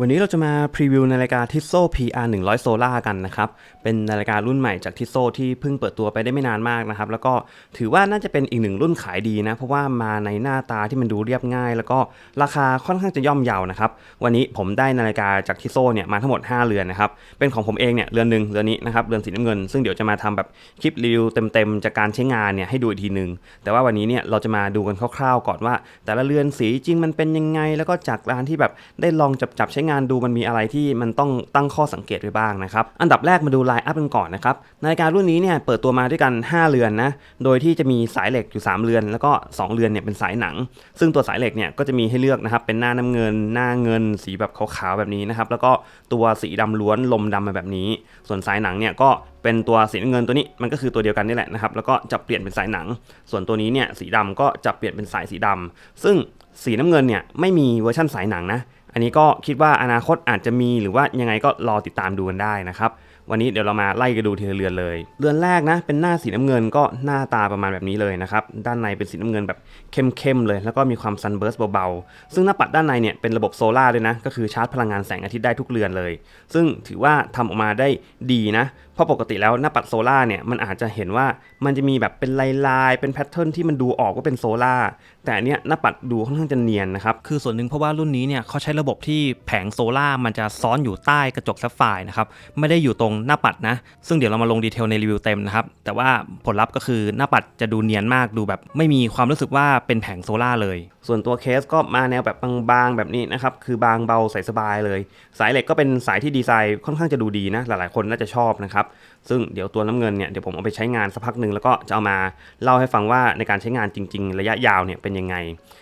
วันนี้เราจะมาพรีวิวนาฬิกา Tissot PR 100 Solar กันนะครับ เป็นนาฬิการุ่นใหม่จาก Tissot ที่เพิ่งเปิดตัวไปได้ไม่นานมากนะครับ แล้วก็ถือว่าน่าจะเป็นอีกหนึ่งรุ่นขายดีนะ เพราะว่ามาในหน้าตาที่มันดูเรียบง่าย แล้วก็ราคาค่อนข้างจะย่อมเยาวนะครับ วันนี้ผมได้นาฬิกาจาก Tissot เนี่ยมาทั้งหมด 5 เรือนนะครับ เป็นของผมเองเนี่ยเรือนหนึ่งเรือนนี้นะครับ เรือนสีน้ำเงิน ซึ่งเดี๋ยวจะมาทำแบบคลิปรีวิวเต็มๆจากการใช้งานเนี่ยให้ดูอีกทีหนึ่งแต่ว่าวันนี้เนี่ยเราจะมาดูกันคร่าวๆ ก่อนว่า แต่ละเรือนสีจริงมันเป็นยังไง แล้วก็จากร้านที่แบบได้ลองจับๆใช้งานดูมันมีอะไรที่มันต้องตั้งข้อสังเกตไว้บ้างนะครับ อันดับแรกมาดูไลน์อัพกันก่อนนะครับ นาฬิการุ่นนี้เนี่ยเปิดตัวมาด้วยกัน 5 เรือนนะ โดยที่จะมีสายเหล็กอยู่ 3 เรือน แล้วก็ 2 เรือนเนี่ยเป็นสายหนัง ซึ่งตัวสายเหล็กเนี่ยก็จะมีให้เลือกนะครับ เป็นหน้าน้ำเงิน หน้าเงิน สีแบบขาวๆแบบนี้นะครับ แล้วก็ตัวสีดำล้วน ลมดำมาแบบนี้ ส่วนสายหนังเนี่ยก็เป็นตัวสีเงินตัวนี้มันก็คือตัวเดียวกันนี่แหละนะครับ แล้วก็จะเปลี่ยนเป็นสายหนัง ส่วนตัวนี้เนี่ยสีดำก็จะเปลี่ยนเป็นสายสีดำซึ่ง สีน้ำเงินเนี่ยไม่มีเวอร์ชั่นสายหนังนะ อันนี้ก็คิดว่าอนาคตอาจจะมีหรือว่ายังไงก็รอติดตามดูกันได้นะครับ วันนี้เดี๋ยวเรามาไล่กันดูทีละเรือนเลย เรือนแรกนะเป็นหน้าสีน้ำเงินก็หน้าตาประมาณแบบนี้เลยนะครับ ด้านในเป็นสีน้ำเงินแบบเข้มๆเลย แล้วก็มีความซันเบิร์สเบาๆ ซึ่งหน้าปัดด้านในเนี่ยเป็นระบบโซลาร์ด้วยนะ ก็คือชาร์จพลังงานแสงอาทิตย์ได้ทุกเรือนเลย ซึ่งถือว่าทำออกมาได้ดีนะ เพราะปกติแล้วหน้าปัดโซล่าเนี่ยมันอาจจะเห็นว่ามันจะมีแบบเป็นลายๆ เป็นแพทเทิร์นที่มันดูออกว่าเป็นโซล่า แต่อันเนี้ยหน้าปัดดูค่อนข้างจะเนียนนะครับ คือส่วนหนึ่งเพราะว่ารุ่นนี้เนี่ยเขาใช้ระบบที่แผงโซล่ามันจะซ้อนอยู่ใต้กระจกแซฟไฟนะครับ ไม่ได้อยู่ตรงหน้าปัดนะ ซึ่งเดี๋ยวเรามาลงดีเทลในรีวิวเต็มนะครับ แต่ว่าผลลัพธ์ก็คือหน้าปัดจะดูเนียนมากดูแบบ ไม่มีความรู้สึกว่าเป็นแผงโซล่าเลย ส่วนตัวเคสก็มาแนวแบบบางๆแบบนี้นะครับ คือบางเบาใส่สบายเลย สายเหล็กก็เป็นสายที่ดีไซน์ค่อนข้างจะดูดีนะ หลายๆคนน่าจะชอบนะครับ ซึ่งเดี๋ยวตัวน้ำเงินเนี่ยเดี๋ยวผมเอาไปใช้งานสักพักหนึ่งแล้วก็จะเอามาเล่าให้ฟังว่าในการใช้งานจริง ๆ ระยะยาวเนี่ยเป็นยังไง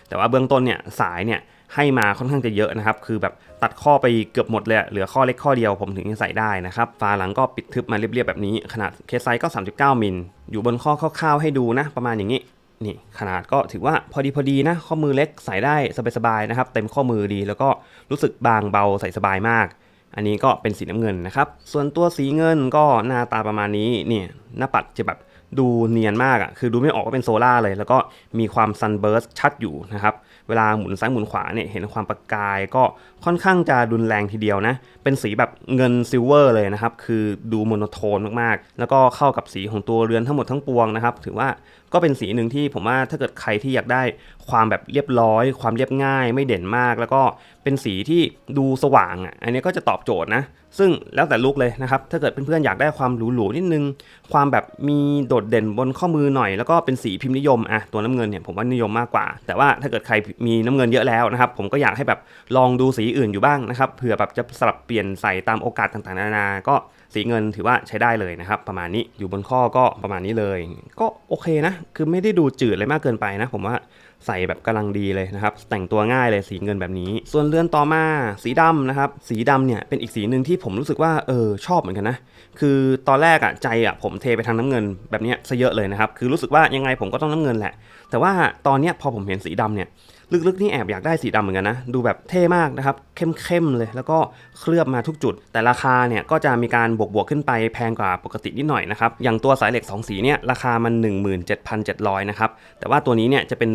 แต่ว่าเบื้องต้นเนี่ยสายเนี่ย ให้มาค่อนข้างจะเยอะนะครับ คือแบบตัดข้อไปเกือบหมดเลยเหลือข้อเล็กข้อเดียวผมถึงจะใส่ได้นะครับฝาหลังก็ปิดทึบมาเรียบๆแบบนี้ ขนาดเคสไซส์ก็ 39 มิล อยู่บนข้อคร่าวๆให้ดูนะ ประมาณอย่างนี้นี่ขนาดก็ถือว่าพอดีพอดีนะ ข้อมือเล็กใส่ได้สบายๆนะครับ เต็มข้อมือดีแล้วก็รู้สึกบางเบาใส่สบายมาก อันนี้ก็เป็นสีน้ำเงินนะครับ ส่วนตัวสีเงินก็หน้าตาประมาณนี้นี่หน้าปัดจะแบบ ดูเนียนมากอะ่ะคือดูไม่ออกว่าเป็นโซล่าเลย แล้วก็มีความซันเบิร์สชัดอยู่นะครับ เวลาหมุนซ้ายหมุนขวาเนี่ยเห็นความประกายก็ค่อนข้างจะดุนแรงทีเดียวนะ เป็นสีแบบเงินซิลเวอร์เลยนะครับ คือดูโมโนโทนมากๆ แล้วก็เข้ากับสีของตัวเรือนทั้งหมดทั้งปวงนะครับ ถือว่าก็เป็นสีหนึ่งที่ผมว่าถ้าเกิดใครที่อยากได้ความแบบเรียบร้อย ความเรียบง่าย ไม่เด่นมาก แล้วก็เป็นสีที่ดูสว่างอะอันนี้ก็จะตอบโจทย์นะ ซึ่งแล้วแต่ลุกเลยนะครับ ถ้าเกิดเพื่อนๆอยากได้ความหรูๆนิดนึง ความแบบมีโดดเด่นบนข้อมือหน่อย แล้วก็เป็นสีพิมพ์นิยมอะตัวน้ำเงินเนี่ยผมว่านิยมมากกว่า แต่ว่าถ้าเกิดใครมีน้ำเงินเยอะแล้วนะครับ ผมก็อยากให้แบบลองดูสีอื่นอยู่บ้างนะครับเผื่อแบบจะสลับเปลี่ยนใส่ตามโอกาสต่างๆนานา ก็ สีเงินถือว่าใช้ได้เลยนะครับ ประมาณนี้อยู่บนข้อก็ประมาณนี้เลย ก็โอเคนะ คือไม่ได้ดูจืดเลยมากเกินไปนะ ผมว่าใส่แบบกำลังดีเลยนะครับ แต่งตัวง่ายเลยสีเงินแบบนี้ ส่วนเรือนต่อมาสีดำนะครับ สีดำเนี่ยเป็นอีกสีหนึ่งที่ผมรู้สึกว่าเออชอบเหมือนกันนะ คือตอนแรกอะใจอะผมเทไปทางน้ำเงินแบบนี้ซะเยอะเลยนะครับ คือรู้สึกว่ายังไงผมก็ต้องน้ำเงินแหละ แต่ว่าตอนเนี้ยพอผมเห็นสีดำเนี่ย ลึกๆนี่แอบอยากได้สีดำเหมือนกันนะ ดูแบบเท่มากนะครับ เข้มๆเลยแล้วก็เคลือบมาทุกจุด แต่ราคาเนี่ยก็จะมีการบวกๆขึ้นไปแพงกว่าปกตินิดหน่อยนะครับ อย่างตัวสายเหล็ก 2 สีเนี่ยราคามัน 17,700 นะครับ แต่ว่าตัวนี้เนี่ยจะเป็น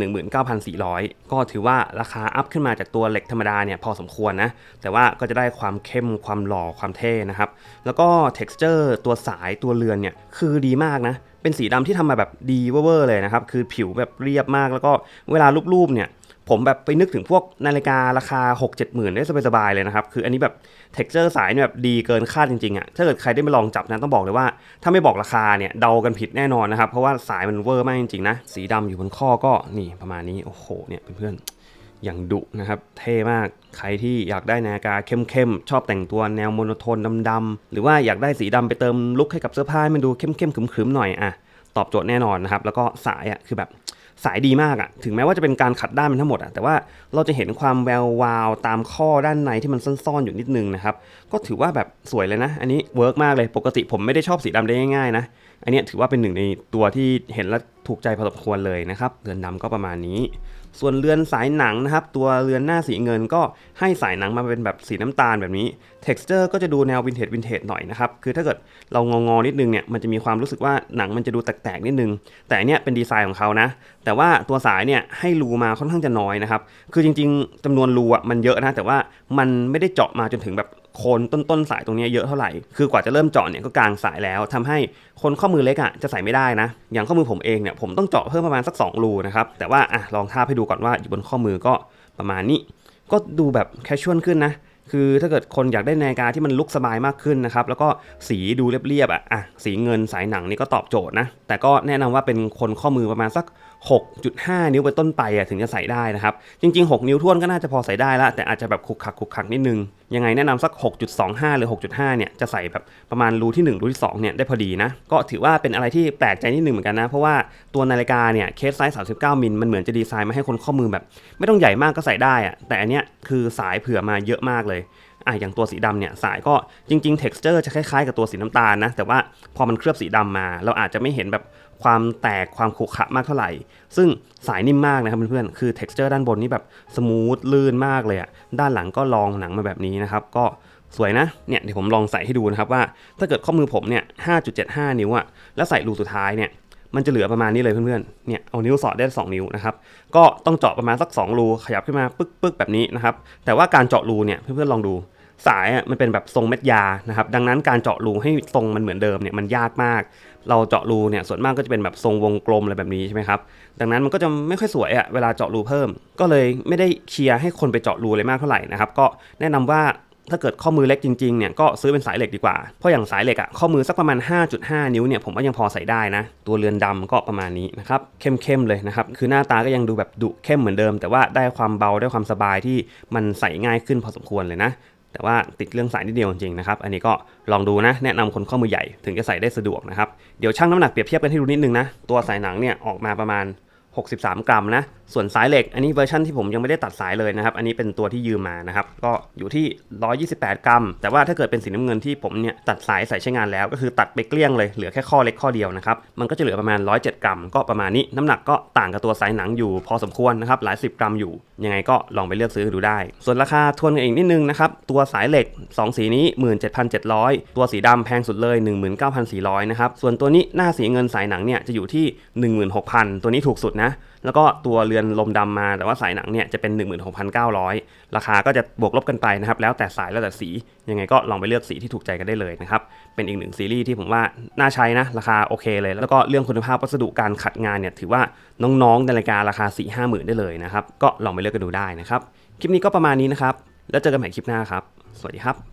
19,400 ก็ถือว่าราคาอัพขึ้นมาจากตัวเหล็กธรรมดาเนี่ยพอสมควรนะ แต่ว่าก็จะได้ความเข้มความหล่อความเท่นะครับ แล้วก็ texture ตัวสายตัวเรือนเนี่ยคือดีมากนะเป็นสีดำที่ทำมาแบบดีเวอร์เลยนะครับ คือผิวแบบเรียบมากแล้วก็เวลารูปๆเนี่ย ผมแบบไปนึกถึงพวกนาฬิการาคา 6 7 หมื่นได้สบายๆเลยนะครับ คืออันนี้แบบ t e x t อร์สายเนี่ยแบบดีเกินคาดจริงๆอะ่ะถ้าเกิดใครได้ไปลองจับนะต้องบอกเลยว่า ถ้าไม่บอกราคาเนี่ยเดากันผิดแน่นอนนะครับ เพราะว่าสายมันเวอร์มากจริงๆนะ สีดำอยู่บนข้อก็นี่ประมาณนี้ โอ้โหเนี่ยเพื่อนๆอย่างดุนะครับ เท่มากใครที่อยากได้นาฬิกาเข้มๆ ชอบแต่งตัวแนวโมโนโทนดำๆหรือว่าอยากได้สีดำไปเติมลุคให้กับเสื้อผ้าให้มันดูเข้มๆขรึมๆหน่อยอะตอบโจทย์แน่นอนนะครับแล้วก็สายอะคือแบบ สายดีมากอะถึงแม้ว่าจะเป็นการขัดด้านมันทั้งหมดอะแต่ว่าเราจะเห็นความแวววาวตามข้อด้านในที่มันซ่อนๆอยู่นิดนึงนะครับ ก็ถือว่าแบบสวยเลยนะ อันนี้เวิร์กมากเลย ปกติผมไม่ได้ชอบสีดำได้ง่ายๆนะ อันนี้ถือว่าเป็นหนึ่งในตัวที่เห็นแล้ว ถูกใจพอสมควรเลยนะครับเรือนดำก็ประมาณนี้ ส่วนเรือนสายหนังนะครับ ตัวเรือนหน้าสีเงินก็ให้สายหนังมาเป็นแบบสีน้ำตาลแบบนี้ texture ก็จะดูแนววินเทจวินเทจหน่อยนะครับ คือถ้าเกิดเรางองอๆนิดนึงเนี่ยมันจะมีความรู้สึกว่าหนังมันจะดูแตกๆนิดนึง แต่อันเนี้ยเป็นดีไซน์ของเขานะ แต่ว่าตัวสายเนี่ยให้รูมาค่อนข้างจะน้อยนะครับ คือจริง ๆจำนวนรูอะมันเยอะนะแต่ว่ามันไม่ได้เจาะมาจนถึงแบบ โคนต้นๆสายตรงนี้เยอะเท่าไหร่ คือกว่าจะเริ่มเจาะเนี่ยก็กลางสายแล้วทำให้คนข้อมือเล็กอะจะใส่ไม่ได้นะ อย่างข้อมือผมเองเนี่ยผมต้องเจาะเพิ่มประมาณสัก 2 รูนะครับ แต่ว่าอะลองทาบให้ดูก่อนว่าอยู่บนข้อมือก็ประมาณนี้ ก็ดูแบบแคชชวลขึ้นนะคือถ้าเกิดคนอยากได้นาฬิกาที่มันลุกสบายมากขึ้นนะครับ แล้วก็สีดูเรียบๆอะอะสีเงินสายหนังนี่ก็ตอบโจทย์นะ แต่ก็แนะนำว่าเป็นคนข้อมือประมาณสัก 6.5 นิ้วไปต้นไปอะถึงจะใส่ได้นะครับ จริง ๆ 6 นิ้วท้วนก็น่าจะพอใส่ได้ละแต่อาจจะแบบขุกขักขุกขักนิดนึง ยังไงแนะนำสัก 6.25 หรือ 6.5 เนี่ยจะใส่แบบประมาณรูที่ 1 รูที่2เนี่ยได้พอดีนะ ก็ถือว่าเป็นอะไรที่แปลกใจนิดนึงเหมือนกันนะ เพราะว่าตัวนาฬิกาเนี่ยเคสไซส์ 39 มิลมันเหมือนจะดีไซน์มาให้คนข้อมือแบบ ไม่ต้องใหญ่มากก็ใส่ได้อะแต่อันเนี้ยคือสายเผื่อมาเยอะมากเลย อะอย่างตัวสีดำเนี่ยสายก็จริง ๆ texture จะคล้ายๆ กับตัวสีน้ำตาลนะ แต่ว่าพอมันเคลือบสีดำมา เราอาจจะไม่เห็นแบบความแตกความขรุขระมากเท่าไหร่ ซึ่งสายนิ่มมากนะครับเพื่อนๆคือ texture ด้านบนนี่แบบสมูทลื่นมากเลยอะด้านหลังก็ลองหนังมาแบบนี้นะครับ ก็สวยนะเนี่ยเดี๋ยวผมลองใส่ให้ดูนะครับว่าถ้าเกิดข้อมือผมเนี่ย 5.75 นิ้วอะแล้วใส่รูสุดท้ายเนี่ย มันจะเหลือประมาณนี้เลยเพื่อนๆ เนี่ยเอานิ้วสอดได้ 2 นิ้วนะครับ ก็ต้องเจาะประมาณสัก 2 รูขยับขึ้นมาปึ๊กปึ๊กแบบนี้นะครับ แต่ว่าการเจาะรูเนี่ยเพื่อนๆลองดูสายอะมันเป็นแบบทรงเม็ดยานะครับ ดังนั้นการเจาะรูให้ทรงมันเหมือนเดิมเนี่ยมันยากมาก เราเจาะรูเนี่ยส่วนมากก็จะเป็นแบบทรงวงกลมอะไรแบบนี้ใช่ไหมครับ ดังนั้นมันก็จะไม่ค่อยสวยอะเวลาเจาะรูเพิ่ม ก็เลยไม่ได้เชียร์ให้คนไปเจาะรูเลยมากเท่าไหร่นะครับ ก็แนะนำว่า ถ้าเกิดข้อมือเล็กจริงๆเนี่ยก็ซื้อเป็นสายเหล็กดีกว่า เพราะอย่างสายเหล็กอะข้อมือสักประมาณ 5.5 นิ้วเนี่ยผมว่ายังพอใส่ได้นะ ตัวเรือนดำก็ประมาณนี้นะครับเข้มๆเลยนะครับคือหน้าตาก็ยังดูแบบดุเข้มเหมือนเดิม แต่ว่าได้ความเบาได้ความสบายที่มันใส่ง่ายขึ้นพอสมควรเลยนะแต่ว่าติดเรื่องสายนิดเดียวจริงๆนะครับ อันนี้ก็ลองดูนะ แนะนำคนข้อมือใหญ่ถึงจะใส่ได้สะดวกนะครับ เดี๋ยวชั่งน้ำหนักเปรียบเทียบกันให้ดูนิดนึงนะ ตัวสายหนังเนี่ยออกมาประมาณ 63 กรัมนะ ส่วนสายเหล็ก อันนี้เวอร์ชันที่ผมยังไม่ได้ตัดสายเลยนะครับ อันนี้เป็นตัวที่ยืมมานะครับ ก็อยู่ที่ 128 กรัม แต่ว่าถ้าเกิดเป็นสีน้ำเงินที่ผมเนี่ยตัดสายใส่ใช้งานแล้ว ก็คือตัดไปเกลี้ยงเลย เหลือแค่ข้อเล็กข้อเดียวนะครับ มันก็จะเหลือประมาณ 107 กรัม ก็ประมาณนี้ น้ำหนักก็ต่างกับตัวสายหนังอยู่พอสมควรนะครับ หลาย 10 กรัมอยู่ ยังไงก็ลองไปเลือกซื้อดูได้ ส่วนราคาทวนกันอีกนิดนึงนะครับ ตัวสายเหล็ก 2 สีนี้ 17,700 ตัวสีดำแพงสุดเลย 19,400 นะครับ ส่วนตัวนี้หน้าสีเงินสายหนังเนี่ยจะอยู่ที่ 16,000 ตัวนี้ถูกสุดนะ แล้วก็ตัวเรือนลมดำมา แต่ว่าสายหนังเนี่ยจะเป็น 16,900 ราคาก็จะบวกลบกันไปนะครับ แล้วแต่สายแล้วแต่สี ยังไงก็ลองไปเลือกสีที่ถูกใจกันได้เลยนะครับ เป็นอีกหนึ่งซีรีส์ที่ผมว่าน่าใช้นะ ราคาโอเคเลย แล้วก็เรื่องคุณภาพวัสดุการขัดงานเนี่ยถือว่าน้องๆในราฬิการาคา 4 5 หมื่นได้เลยนะครับ ก็ลองไปเลือกกันดูได้นะครับ คลิปนี้ก็ประมาณนี้นะครับ แล้วเจอกันใหม่คลิปหน้าครับ สวัสดีครับ